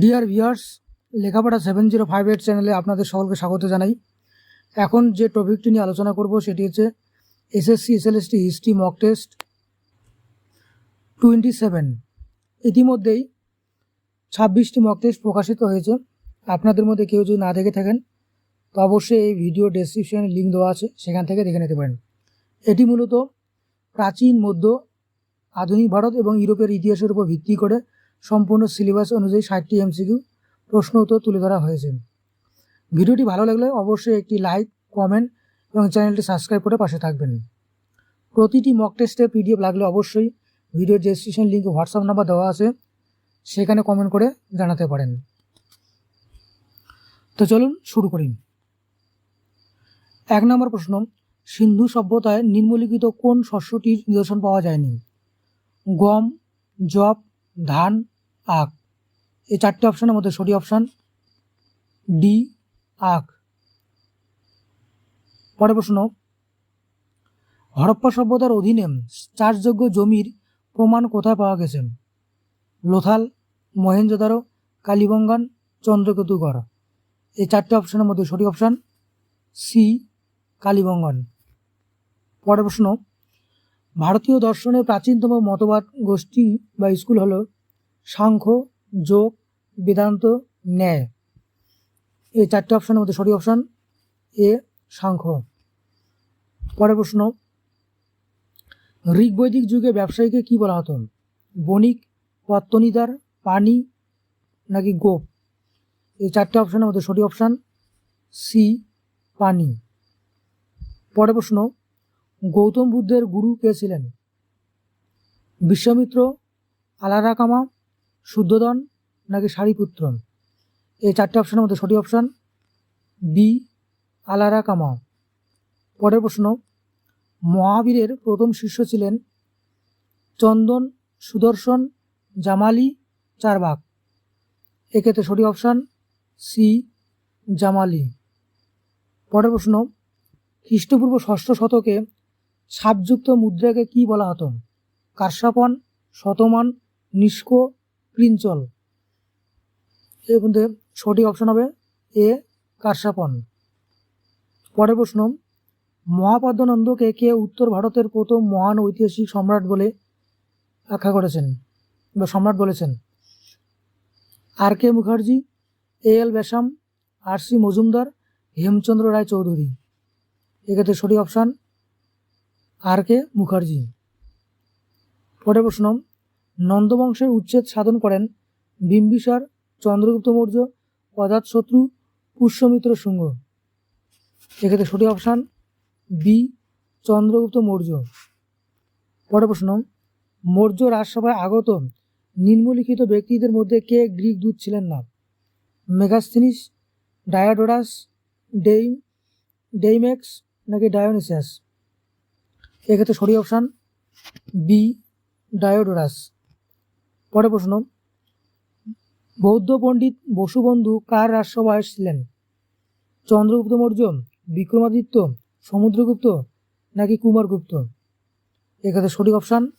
Dear viewers Lekhapora seven zero five eight চ্যানেলে আপনাদের সকলকে স্বাগত জানাই। এখন যে টপিকটি নিয়ে আলোচনা করব সেটি হচ্ছে SSC SLST history mock test twenty seven ইতিমধ্যেই ছাব্বিশটি মক টেস্ট প্রকাশিত হয়েছে। আপনাদের মধ্যে কেউ যদি না দেখে থাকেন, তো অবশ্যই এই ভিডিও ডেসক্রিপশনে লিঙ্ক দেওয়া আছে, সেখান থেকে দেখে নিতে পারেন। এটি মূলত প্রাচীন, মধ্য, আধুনিক ভারত এবং ইউরোপের ইতিহাসের উপর ভিত্তি করে সম্পূর্ণ সিলেবাস অনুযায়ী ষাটটি এমসিকিউ প্রশ্ন উত্তর তুলে ধরা হয়েছে। ভিডিওটি ভালো লাগলে অবশ্যই একটি লাইক কমেন্ট এবং চ্যানেলটি সাবস্ক্রাইব করে পাশে থাকবেন। প্রতিটি মক টেস্টে পিডিএফ লাগলে অবশ্যই ভিডিও ডেসক্রিপশন লিঙ্কে হোয়াটসঅ্যাপ নাম্বার দেওয়া আছে, সেখানে কমেন্ট করে জানাতে পারেন। তো চলুন শুরু করি। এক নম্বর প্রশ্ন, সিন্ধু সভ্যতায় নিম্নলিখিত কোন শস্যটির নিদর্শন পাওয়া যায়নি? গম জব ধান আখ। এই চারটি অপশানের মধ্যে সঠিক অপশান ডি আখ। পরের প্রশ্ন, হরপ্পা সভ্যতার অধীনে চাষযোগ্য জমির প্রমাণ কোথায় পাওয়া গেছে? লোথাল মহেঞ্জোদারো কালীবঙ্গান, চন্দ্রকেতুগড়। এই চারটি অপশানের মধ্যে সঠিক অপশান সি কালীবঙ্গন। পরের প্রশ্ন, ভারতীয় দর্শনের প্রাচীনতম মতবাদ গোষ্ঠী বা স্কুল হলো সাংখ্য, যোগ, বেদান্ত, ন্যায়। এই চারটে অপশানের মধ্যে সঠিক অপশান এ সাংখ্য। পরের প্রশ্ন ঋগ বৈদিক যুগে ব্যবসায়ীকে কি বলা হতো? বণিক, পত্তনিদার পানি নাকি গোপ? এই চারটে অপশানের মধ্যে সঠিক অপশান সি পানি পরের প্রশ্ন, গৌতম বুদ্ধের গুরু কে ছিলেন? বিশ্বামিত্র, আলারাকামা শুদ্ধোদন নাকি সারিপুত্র এই চারটে অপশানের মধ্যে সঠিক অপশান বি, আলারাকামা। পরের প্রশ্ন, মহাবীরের প্রথম শিষ্য ছিলেন চন্দন সুদর্শন জামালি চারবাক। এক্ষেত্রে সঠিক অপশান সি, জামালি। পরের প্রশ্ন, খ্রিস্টপূর্ব ষষ্ঠ শতকে ছাপযুক্ত মুদ্রাকে কি বলা হতো? কারসাপন শতমান, নিষ্ক প্রিঞ্চল এর মধ্যে সঠিক অপশন হবে এ কারসাপন। পরের প্রশ্ন, মহাপদ্মনন্দকে কে উত্তর ভারতের প্রথম মহান ঐতিহাসিক সম্রাট বলে আখ্যা করেছেন বা সম্রাট বলেছেন? আর K Mukherjee, A L Basham R C Majumdar, Hemchandra Ray Chaudhuri. এক্ষেত্রে সঠিক অপশান আর কে মুখার্জি। পরের প্রশ্ন নন্দবংশের উচ্ছেদ সাধন করেন বিম্বিসার, চন্দ্রগুপ্ত মৌর্য অজাতশত্রু পুষ্যমিত্র শুঙ্গ। এক্ষেত্রে সঠিক অপশান বি, চন্দ্রগুপ্ত মৌর্য। পরের প্রশ্ন, মৌর্য রাজসভায় আগত নিম্নলিখিত ব্যক্তিদের মধ্যে কে গ্রিক দূত ছিলেন না? মেগাস্থিনিস, ডায়াডোরাস, ডেইম, ডেইমেক্স নাকি ডায়োনিসাস এক্ষেত্রে সঠিক অপশান বি, ডায়োডোরাস। পরের প্রশ্ন। বৌদ্ধ পণ্ডিত বসুবন্ধু কার রাজসভায় ছিলেন চন্দ্রগুপ্ত মৌর্য বিক্রমাদিত্য, সমুদ্রগুপ্ত নাকি কুমারগুপ্ত? এক্ষেত্রে সঠিক অপশান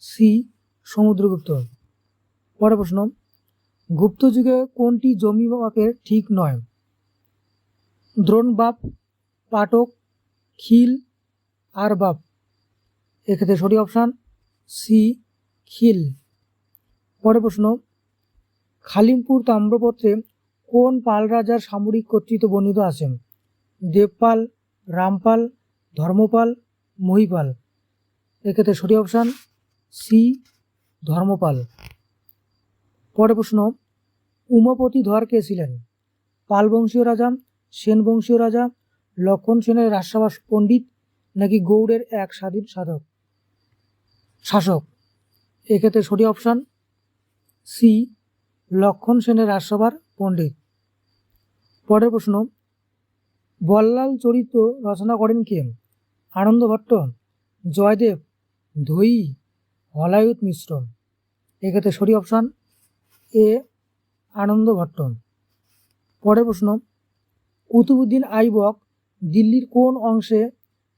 সি, সমুদ্রগুপ্ত। পরের প্রশ্ন, গুপ্ত যুগে কোনটি জমি মাপের ঠিক নয়? দ্রোণ বাপ, পাটক, খিল, আর বাপ। এক্ষেত্রে সঠিক অপশান সি, খিল। পরের প্রশ্ন, খালিমপুর তাম্রপত্রে কোন পাল রাজার সামরিক কর্তৃত্ব বর্ণিত আছেন দেবপাল, রামপাল, ধর্মপাল, মহিপাল। এক্ষেত্রে সঠিক অপশান সি ধর্মপাল। পরের প্রশ্ন, উমাপতি ধর কে ছিলেন? পাল বংশীয় রাজা সেন বংশীয় রাজা, লক্ষণ সেনের রাজসভা পণ্ডিত, নাকি গৌড়ের এক স্বাধীন সাধক? শাসক। এক্ষেত্রে সঠিক অপশান সি, লক্ষণ সেনের রাজসভার পণ্ডিত। পরের প্রশ্ন, বল্লাল চরিত্র রচনা করেন কে আনন্দ ভট্ট জয়দেব ধৈ হলায়ুত মিশ্র এক্ষেত্রে সঠিক অপশান এ, আনন্দ ভট্ট পরের প্রশ্ন, কুতুবুদ্দিন আইবক দিল্লির কোন অংশে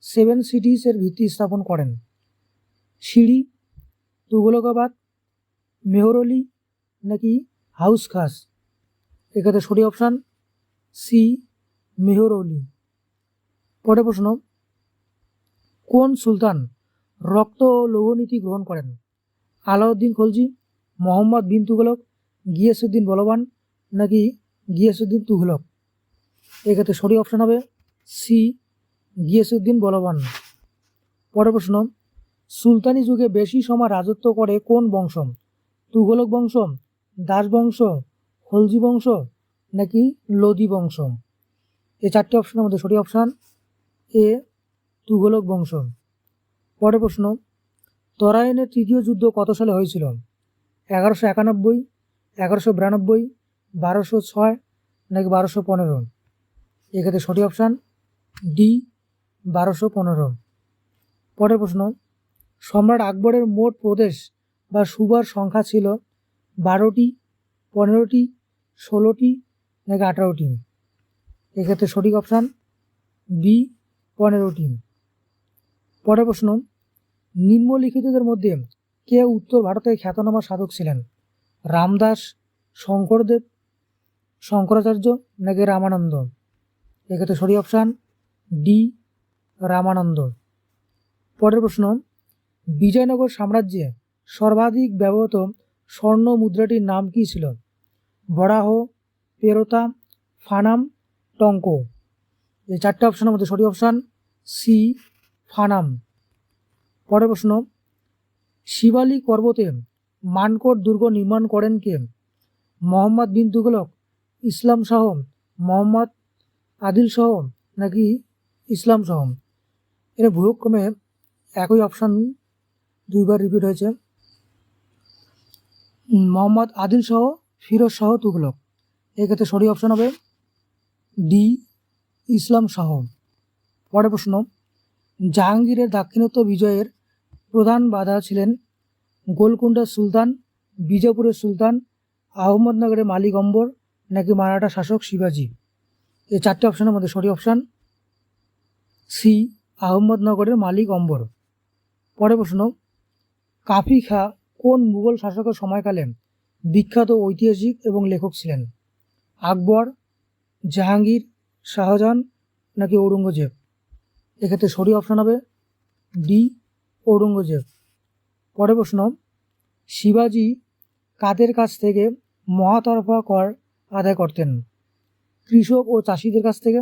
সেভেন সিটিসের ভিত্তি স্থাপন করেন? সিঁড়ি, তুগলকাবাদ, মেহরলি নাকি হাউস খাস? এক্ষেত্রে সঠিক অপশান সি মেহরৌলি পরের প্রশ্ন, কোন সুলতান রক্ত ও লৌহনীতি গ্রহণ করেন? আলাউদ্দিন খলজি, মোহাম্মদ বিন তুগলক গিয়াসুদ্দিন বলবান নাকি গিয়াসুদ্দিন তুঘলক? এক্ষেত্রে সঠিক অপশান হবে সি গিয়াসুদ্দিন বলবান। পরের প্রশ্ন, সুলতানি যুগে বেশি সময় রাজত্ব করে কোন বংশ তুঘলক বংশ দাস বংশ খলজি বংশ নাকি লোদি বংশ? এই চারটি অপশনের মধ্যে সঠিক অপশান এ তুঘলক বংশ। পরের প্রশ্ন, তরাইনের তৃতীয় যুদ্ধ কত সালে হয়েছিল? এগারোশো একানব্বই, এগারোশো বিরানব্বই, বারোশো ছয় নাকি বারোশো পনেরো? এক্ষেত্রে সঠিক অপশান ডি বারোশো পনেরো। পরের প্রশ্ন, সম্রাট আকবরের মোট প্রদেশ বা সুবার সংখ্যা ছিল বারোটি, পনেরোটি, ষোলোটি নাকি আঠারো টিম এক্ষেত্রে সঠিক অপশান বি পনেরো টিম পরের প্রশ্ন, নিম্নলিখিতদের মধ্যে কে উত্তর ভারতের খ্যাতনামা সাধক ছিলেন? রামদাস, শঙ্করদেব, শঙ্করাচার্য নাকি রামানন্দ? এক্ষেত্রে সঠিক অপশান ডি, রামানন্দ। পরের প্রশ্ন, বিজয়নগর সাম্রাজ্যে সর্বাধিক ব্যবহৃত স্বর্ণ মুদ্রাটির নাম কী ছিল? বরাহ, পেরোতা, ফানাম, টঙ্ক। এই চারটে অপশানের মধ্যে সঠিক অপশান সি ফানাম। পরের প্রশ্ন, শিবালিক পর্বতে মানকোট দুর্গ নির্মাণ করেন কে? মোহাম্মদ বিন তুগলক, ইসলাম শাহ, মোহাম্মদ আদিল শাহ, নাকি ইসলাম শাহ? এর ভূক্রমে একই অপশান দুইবার রিপিট হয়েছে। মোহাম্মদ আদিল শাহ ফিরোজ শাহ তুগলক এক্ষেত্রে সঠিক অপশন হবে ডি, ইসলাম শাহ। পরের প্রশ্ন, জাহাঙ্গীরের দাক্ষিণাত্য বিজয়ের প্রধান বাধা ছিলেন গোলকুন্ডার সুলতান বিজয়পুরের সুলতান, আহমদনগরের মালিক অম্বর, নাকি মারাঠা শাসক শিবাজি? এই চারটে অপশানের মধ্যে সঠিক অপশান সি, আহমদনগরের মালিক অম্বর। পরের প্রশ্ন, কাফি খা কোন মুঘল শাসকের সময়কালে বিখ্যাত ঐতিহাসিক এবং লেখক ছিলেন? আকবর, জাহাঙ্গীর, শাহজাহান নাকি ঔরঙ্গজেব? এক্ষেত্রে সঠিক অপশান হবে ডি, ঔরঙ্গজেব। পরের প্রশ্ন, শিবাজি কাদের কাছ থেকে মহাতরফা কর আদায় করতেন? কৃষক ও চাষিদের কাছ থেকে,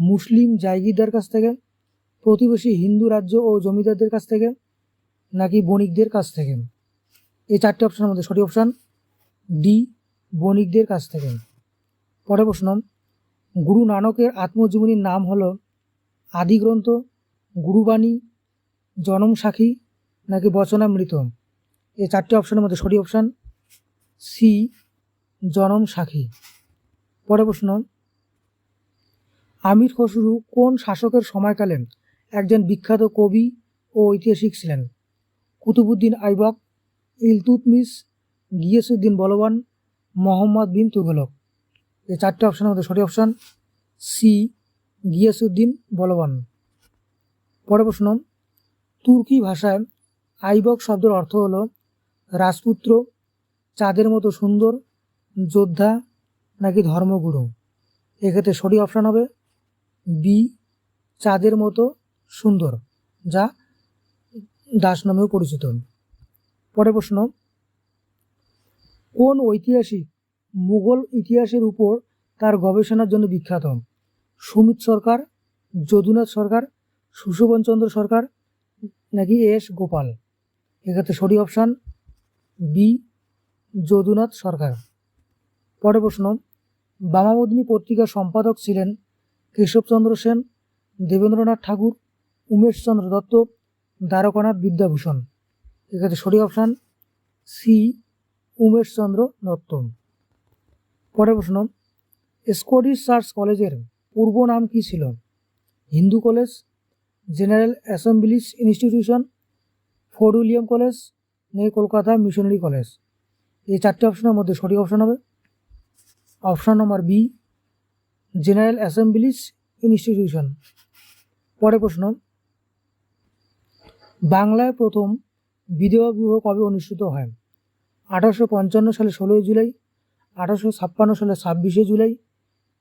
মুসলিম জায়গিরদার কাছ থেকে, প্রতিবেশী হিন্দু রাজ্য ও জমিদারদের কাছ থেকে নাকি বণিকদের কাছ থেকে? এই চারটি অপশনের মধ্যে সঠিক অপশান ডি বণিকদের কাছ থেকে। পরের প্রশ্ন, গুরু নানকের আত্মজীবনীর নাম হলো আদিগ্রন্থ, গুরুবাণী জনম সাখী নাকি বচনামৃত? এই চারটি অপশনের মধ্যে সঠিক অপশান সি জনম সাখী পরের প্রশ্ন, আমির খসরু কোন শাসকের সময়কালে একজন বিখ্যাত কবি ও ঐতিহাসিক ছিলেন? কুতুবুদ্দিন আইবক ইলতুতমিস গিয়াসুদ্দিন বলবান মোহাম্মদ বিন তুগলক। এই চারটে অপশানের মধ্যে সঠিক অপশান সি গিয়াসুদ্দিন বলবান পরের প্রশ্ন, তুর্কি ভাষায় আইবক শব্দের অর্থ হলো রাজপুত্র, চাঁদের মতো সুন্দর, যোদ্ধা নাকি ধর্মগুরু। এক্ষেত্রে সঠিক অপশান হবে বি চাঁদের মতো সুন্দর, যা দাস নামেও পরিচিত। পরের প্রশ্ন, কোন ঐতিহাসিক মুঘল ইতিহাসের উপর তার গবেষণার জন্য বিখ্যাত? সুমিত সরকার, যদুনাথ সরকার সুশোভনচন্দ্র সরকার নাকি এস গোপাল? এক্ষেত্রে সঠিক অপশান বি, যদুনাথ সরকার। পরে প্রশ্ন বামাবদিনী পত্রিকার সম্পাদক ছিলেন কেশবচন্দ্র সেন, দেবেন্দ্রনাথ ঠাকুর, উমেশচন্দ্র দত্ত, দ্বারকানাথ বিদ্যাভূষণ। এক্ষেত্রে সঠিক অপশান সি উমেশচন্দ্র দত্ত পরের প্রশ্ন স্কটিশ চার্চ কলেজের পূর্ব নাম কী ছিল? Hindu College General Assembly's Institution Fort William College নেই কলকাতা মিশনারি কলেজ। এই চারটি অপশনের মধ্যে সঠিক অপশন হবে। অপশন নম্বর বি জেনারেল অ্যাসেম্বলিজ ইনস্টিটিউশন পরের প্রশ্ন, বাংলায় প্রথম বিধবা বিবাহ কবে অনুষ্ঠিত হয়? আঠারোশো পঞ্চান্ন সালে ষোলোই জুলাই, আঠারোশো ছাপ্পান্ন সালে ছাব্বিশে জুলাই,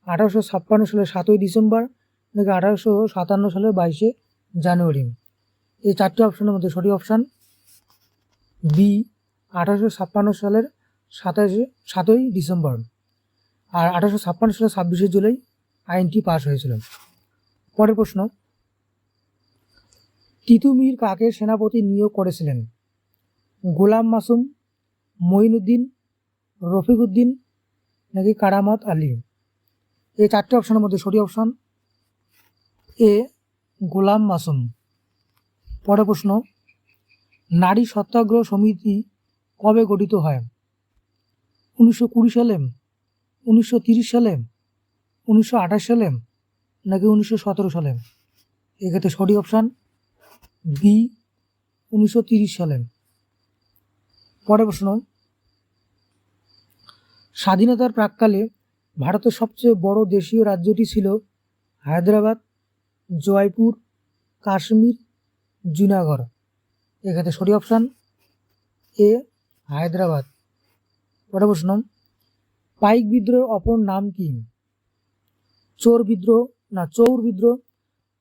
আঠারোশো ছাপ্পান্ন সালে সাতই ডিসেম্বর নাকি আঠারোশো সাতান্ন সালে বাইশে জানুয়ারি? এই চারটি অপশনের মধ্যে সঠিক অপশান বি আঠারোশো ছাপ্পান্ন সালের সাতাশে, সাতই ডিসেম্বর আর আঠারোশো ছাপ্পান্ন সালের ছাব্বিশে জুলাই আইনটি পাশ হয়েছিল। পরের প্রশ্ন, তিতুমির কাকে সেনাপতি নিয়োগ করেছিলেন? গোলাম মাসুম, মঈনুদ্দিন, রফিকুদ্দিন নাকি কারামত আলী। এই চারটি অপশনের মধ্যে সঠিক অপশন এ গোলাম মাসুম। পরের প্রশ্ন, নারী সত্যাগ্রহ সমিতি কবে গঠিত হয়? উনিশশো কুড়ি সালে, উনিশশো তিরিশ সালে, উনিশশো আঠাশ সালে নাকি উনিশশো সতেরো সালে? এক্ষেত্রে সঠিক অপশান বি উনিশশো তিরিশ সালে। পরের প্রশ্ন, স্বাধীনতার প্রাককালে ভারতের সবচেয়ে বড় দেশীয় রাজ্যটি ছিল হায়দ্রাবাদ, জয়পুর, কাশ্মীর, জুনাগড়। এক্ষেত্রে সঠিক অপশান এ, হায়দ্রাবাদ। পরের প্রশ্ন, পাইক বিদ্রোহের অপর নাম কি? চোর বিদ্রোহ না চৌর বিদ্রোহ,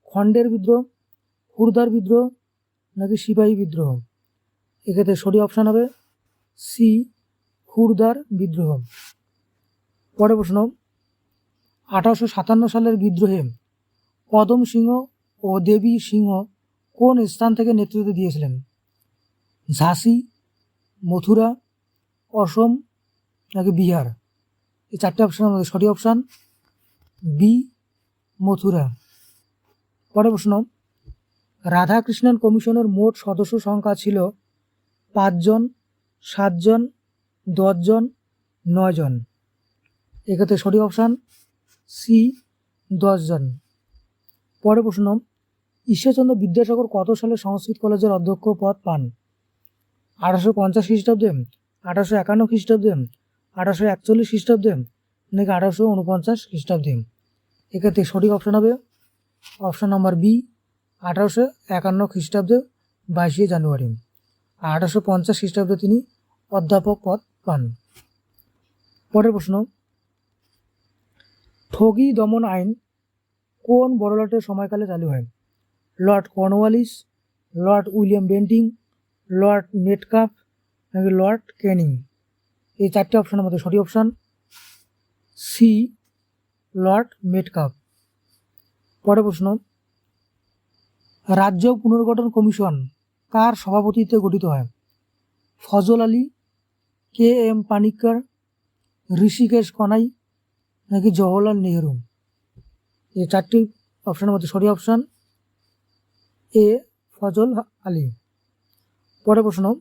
খণ্ডের বিদ্রোহ খুরদার বিদ্রোহ নাকি সিপাহী বিদ্রোহ? এক্ষেত্রে সঠিক অপশান হবে সি খুরদার বিদ্রোহ পরের প্রশ্ন, আঠারোশো সাতান্ন সালের বিদ্রোহে কদম সিংহ ও দেবী সিংহ কোন স্থান থেকে নেতৃত্ব দিয়েছিলেন? ঝাঁসি, মথুরা, অসম নাকি বিহার? এই চারটে অপশানের মধ্যে সঠিক অপশান বি, মথুরা। পরের প্রশ্ন, রাধাকৃষ্ণন কমিশনের মোট সদস্য সংখ্যা ছিল পাঁচজন সাতজন, দশজন, নয়জন। এক্ষেত্রে সঠিক অপশান সি দশজন। পরের প্রশ্ন, ঈশ্বরচন্দ্র বিদ্যাসাগর কত সালে সংস্কৃত কলেজের অধ্যক্ষ পদ পান? আঠারোশো পঞ্চাশ খ্রিস্টাব্দে, আঠারোশো একান্ন খ্রিস্টাব্দে, আঠারোশো একচল্লিশ খ্রিস্টাব্দে, নাকি আঠারোশো উনপঞ্চাশ খ্রিস্টাব্দে? এক্ষেত্রে সঠিক অপশান হবে অপশান নম্বর বি আঠারোশো একান্ন খ্রিস্টাব্দে, বাইশে জানুয়ারি। আঠারোশো পঞ্চাশ খ্রিস্টাব্দে তিনি অধ্যাপক পদ পান। পরের প্রশ্ন, ঠগি দমন আইন কোন বড়লাটের সময়কালে চালু হয়? Lord Cornwallis, Lord William Bentinck, Lord Metcalfe নাকি লর্ড ক্যানিং এই চারটি অপশনের মধ্যে সঠিক অপশান সি, লর্ড মেটকাপ পরের প্রশ্ন, রাজ্য পুনর্গঠন কমিশন কার সভাপতিত্বে গঠিত হয়? ফজল আলী, কে এম পানিক্কর ঋষিকেশ কনাই নাকি জওহরলাল নেহরু? এই চারটি অপশানের মধ্যে সঠিক অপশান এ ফজল আলী। পরে প্রশ্ন,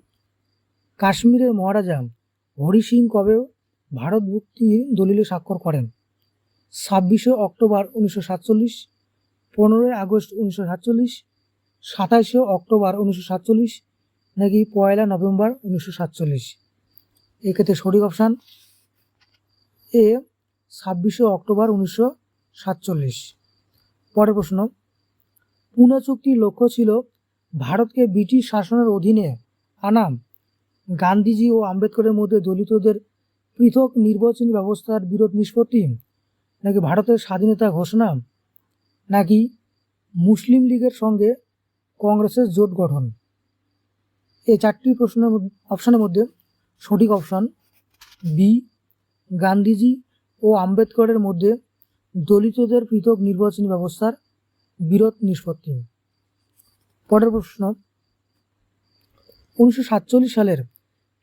কাশ্মীরের মহারাজা হরি সিং কবে ভারত মুক্তি দলিলে স্বাক্ষর করেন? ছাব্বিশে অক্টোবর উনিশশো সাতচল্লিশ, পনেরোই আগস্ট উনিশশো সাতচল্লিশ সাতাশে অক্টোবর উনিশশো সাতচল্লিশ নাকি পয়লা নভেম্বর উনিশশো সাতচল্লিশ? এক্ষেত্রে সঠিক অপশান এ, ছাব্বিশে অক্টোবর উনিশশো সাতচল্লিশ। পরের প্রশ্ন, পুনে চুক্তির লক্ষ্য ছিল ভারতকে ব্রিটিশ শাসনের অধীনে আনা। গান্ধীজি ও আম্বেদকরের মধ্যে দলিতদের পৃথক নির্বাচনী ব্যবস্থার বিরোধ নিষ্পত্তি? নাকি ভারতের স্বাধীনতা ঘোষণা? নাকি মুসলিম লীগের সঙ্গে কংগ্রেসের জোট গঠন। এই চারটি প্রশ্নের অপশানের মধ্যে সঠিক অপশান বি, গান্ধীজি ও আম্বেদকরের মধ্যে দলিতদের পৃথক নির্বাচনী ব্যবস্থার বিরোধ নিষ্পত্তি। পরের প্রশ্ন, উনিশশো সাতচল্লিশ সালের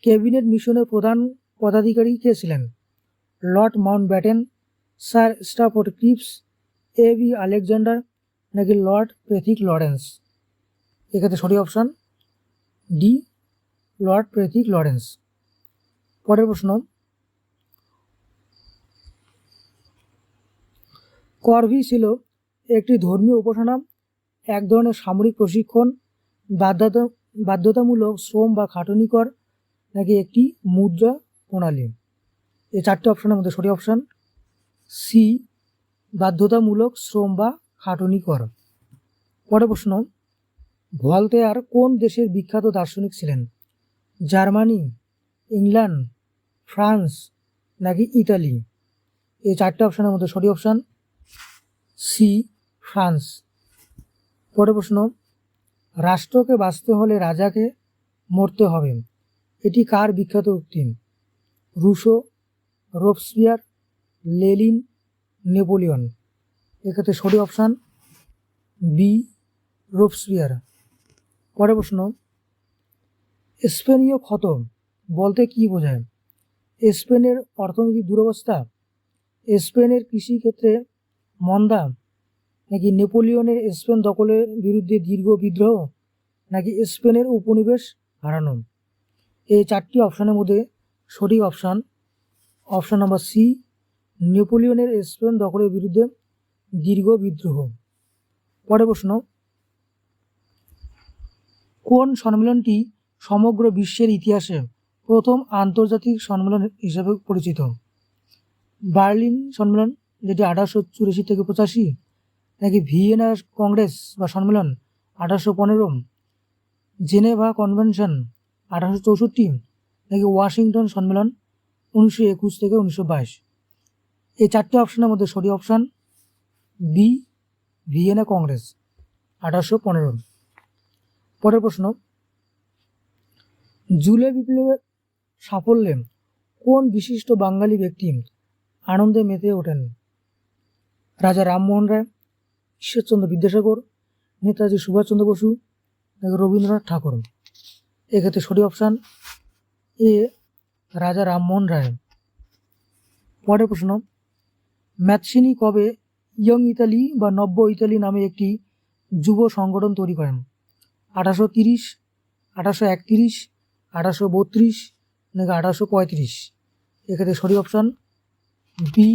ক্যাবিনেট মিশনের প্রধান পদাধিকারী কে ছিলেন? Lord Mountbatten sir Stafford Cripps, A B Alexander নাকি লর্ড প্রেথিক লরেন্স? এক্ষেত্রে সঠিক option D, Lord Pethick Lawrence. পরের প্রশ্ন, করভি ছিল একটি ধর্মীয় উপাসনা, এক ধরনের সামরিক প্রশিক্ষণ, বাধ্যতা, বাধ্যতামূলক শ্রম বা খাটুনি কর নাকি একটি মুদ্রা প্রণালী। এই চারটি অপশনের মধ্যে সঠিক অপশান সি, বাধ্যতামূলক শ্রম বা খাটুনি কর পরের প্রশ্ন ভলতেয়ার কোন দেশের বিখ্যাত দার্শনিক ছিলেন? জার্মানি, ইংল্যান্ড, ফ্রান্স নাকি ইতালি? এই চারটে অপশানের মধ্যে সঠিক অপশান সি ফ্রান্স। পরের প্রশ্ন, রাষ্ট্রকে বাঁচতে হলে রাজাকে মরতে হবে। এটি কার বিখ্যাত উক্তি রুশো, রোবসপিয়ার লেলিন নেপোলিয়ন। এক্ষেত্রে সঠিক অপশান বি রোবসপিয়ার। পরের প্রশ্ন, স্পেনীয় ক্ষত বলতে কি বোঝায়? স্পেনের অর্থনৈতিক দুরবস্থা, স্পেনের কৃষিক্ষেত্রে মন্দা, নাকি নেপোলিয়নের স্পেন দখলের বিরুদ্ধে দীর্ঘ বিদ্রোহ, নাকি স্পেনের উপনিবেশ হারানো? এই চারটি অপশানের মধ্যে সঠিক অপশান অপশান নাম্বার সি, নেপোলিয়নের স্পেন দখলের বিরুদ্ধে দীর্ঘ বিদ্রোহ। পরে প্রশ্ন কোন সম্মেলনটি সমগ্র বিশ্বের ইতিহাসে প্রথম আন্তর্জাতিক সম্মেলন হিসেবে পরিচিত? বার্লিন সম্মেলন, যেটি আঠারোশো চুরাশি থেকে পঁচাশি, নাকি ভিয়েনা কংগ্রেস বা সম্মেলন আঠারোশো পনেরো, জেনেভা কনভেনশন আঠারোশো চৌষট্টি, নাকি ওয়াশিংটন সম্মেলন উনিশশো একুশ থেকে উনিশশো বাইশ? এই চারটি অপশানের মধ্যে সঠিক অপশান বি, ভিয়েনা কংগ্রেস, আঠারোশো পনেরো। পরের প্রশ্ন, জুলাই বিপ্লবের সাফল্যে কোন বিশিষ্ট বাঙালি ব্যক্তি আনন্দে মেতে ওঠেন? রাজা রামমোহন রায়, ঈশ্বরচন্দ্র বিদ্যাসাগর, নেতাজি সুভাষচন্দ্র বসু রবীন্দ্রনাথ ঠাকুর? এক্ষেত্রে সঠিক অপশান এ, রাজা রামমোহন রায়। পরের প্রশ্ন, ম্যাথসিনি কবে ইয়ং ইতালি বা নব্য ইতালি নামে একটি যুব সংগঠন তৈরি করেন? আঠারোশো তিরিশ, আঠারোশো একতিরিশ, আঠারোশো বত্রিশ নাকি আঠারোশো পঁয়ত্রিশ। এক্ষেত্রে সরি অপশান বি,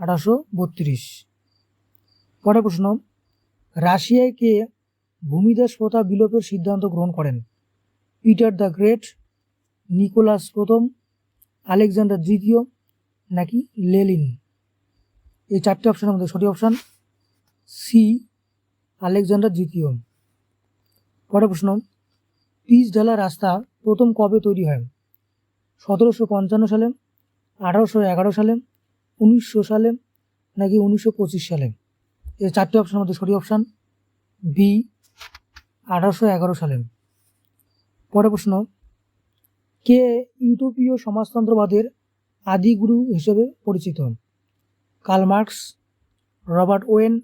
আঠারোশো বত্রিশ। পরের প্রশ্ন, রাশিয়ায় কে ভূমিদাস প্রথা বিলোপের সিদ্ধান্ত গ্রহণ করেন? পিটার দ্য গ্রেট, নিকোলাস প্রথম, আলেকজান্ডার দ্বিতীয় নাকি লেলিন? এই চারটে অপশানের মধ্যে সঠিক অপশান সি, আলেকজান্ডার দ্বিতীয়। পরের প্রশ্ন পিচ ঢালা রাস্তা প্রথম কবে তৈরি হয়? সতেরোশো পঞ্চান্ন সালে, আঠারোশো এগারো সালে, উনিশশো সালে নাকি উনিশশো পঁচিশ সালে? এই চারটি অপশানের মধ্যে সঠিক অপশান বি আঠারোশো এগারো সালে। পরের প্রশ্ন, কে ইউটোপীয় সমাজতন্ত্রবাদের আদিগুরু হিসেবে পরিচিত? Karl Marx, Robert Owen,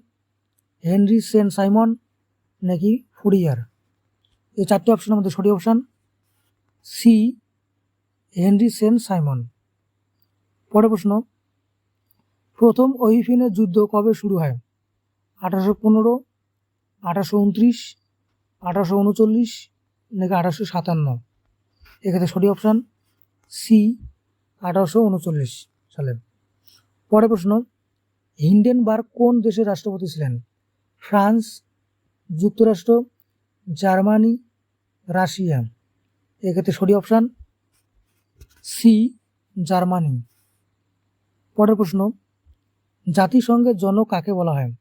Henri Saint Simon নাকি ফুরিয়ার? এই চারটি অপশানের মধ্যে সঠিক option C Henri Saint Simon পরের প্রশ্ন, প্রথম ওহিফিনের যুদ্ধ কবে শুরু হয়? আঠারোশো পনেরো, আঠারোশো উনত্রিশ, আঠারোশো উনচল্লিশ নাকি আঠারোশো সাতান্ন? এক্ষেত্রে সঠিক অপশান সি আঠারোশো উনচল্লিশ সালে। পরের প্রশ্ন, হিন্ডেনবার্গ কোন দেশের রাষ্ট্রপতি ছিলেন? ফ্রান্স, যুক্তরাষ্ট্র, জার্মানি রাশিয়া এক্ষেত্রে সঠিক অপশান সি, জার্মানি। পরের প্রশ্ন, জাতিসংঘের জনক কাকে বলা হয়?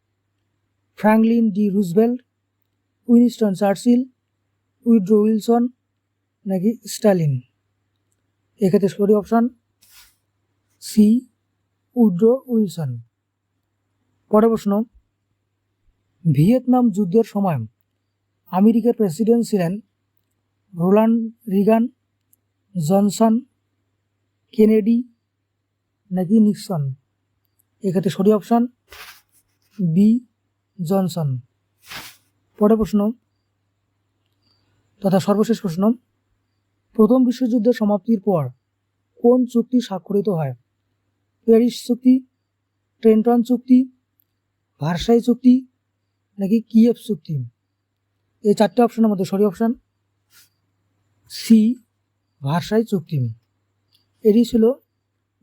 Franklin D Roosevelt, Winston Churchill, Woodrow Wilson নাকি স্টালিন এক্ষেত্রে সঠিক অপশান সি, উইড্রো উইলসন। পরের প্রশ্ন, ভিয়েতনাম যুদ্ধের সময় আমেরিকার প্রেসিডেন্ট ছিলেন রোলান্ড রিগান, জনসন, কেনেডি নাকি নিক্সন? এক্ষেত্রে সঠিক অপশান বি, জনসন। পরের প্রশ্ন, তথা সর্বশেষ প্রশ্ন, প্রথম বিশ্বযুদ্ধের সমাপ্তির পর কোন চুক্তি স্বাক্ষরিত হয়? প্যারিস চুক্তি, ট্রেন্টন চুক্তি, ভার্সাই চুক্তি নাকি কিয়েভ চুক্তি? এই চারটে অপশনের মধ্যে সরি অপশান সি ভাষায় চুক্তি এটি ছিল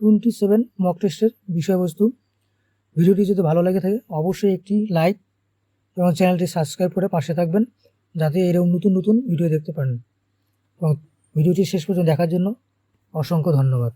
টোয়েন্টি সেভেন মক টেস্টের বিষয়বস্তু। ভিডিওটি যদি ভালো লেগে থাকে, অবশ্যই একটি লাইক এবং চ্যানেলটি সাবস্ক্রাইব করে পাশে থাকবেন, যাতে এরকম নতুন নতুন ভিডিও দেখতে পারেন। এবং ভিডিওটি শেষ পর্যন্ত দেখার জন্য অসংখ্য ধন্যবাদ।